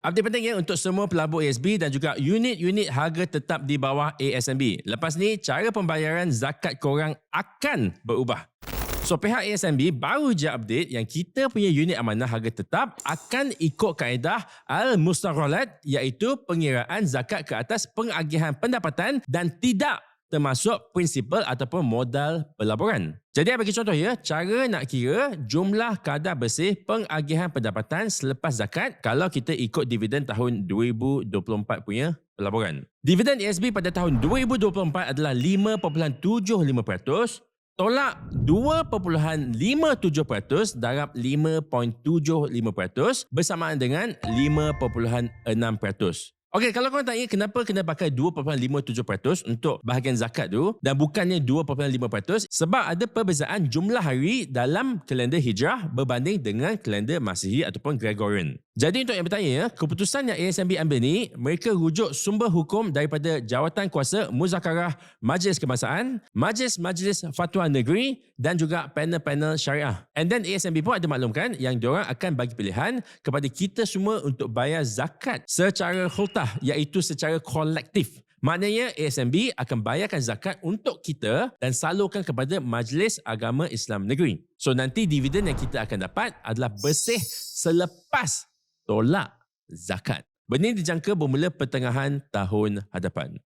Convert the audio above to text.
Update penting ya untuk semua pelabur ASB dan juga unit-unit harga tetap di bawah ASMB. Lepas ni, cara pembayaran zakat korang akan berubah. So pihak ASMB baru je update yang kita punya unit amanah harga tetap akan ikut kaedah Al-Mustaghalat iaitu pengiraan zakat ke atas pengagihan pendapatan dan tidak termasuk prinsipal ataupun modal pelaburan. Jadi bagi contoh ya, cara nak kira jumlah kadar bersih pengagihan pendapatan selepas zakat kalau kita ikut dividen tahun 2024 punya pelaburan. Dividen ASB pada tahun 2024 adalah 5.75%, tolak 2.57% darab 5.75% bersamaan dengan 5.6%. Okey, kalau korang tanya kenapa kena pakai 2.57% untuk bahagian zakat tu dan bukannya 2.5% sebab ada perbezaan jumlah hari dalam kalender hijrah berbanding dengan kalender Masihi ataupun Gregorian. Jadi untuk yang bertanya ya, keputusan yang ASMB ambil ni, mereka rujuk sumber hukum daripada Jawatan Kuasa Muzakarah Majlis Kebangsaan, Majlis-Majlis Fatwa Negeri dan juga panel-panel syariah. And then ASMB pun ada maklumkan yang diorang akan bagi pilihan kepada kita semua untuk bayar zakat secara khultah iaitu secara kolektif. Maknanya ASMB akan bayarkan zakat untuk kita dan salurkan kepada Majlis Agama Islam Negeri. So nanti dividen yang kita akan dapat adalah bersih selepas tolak zakat. Benda ini dijangka bermula pertengahan tahun hadapan.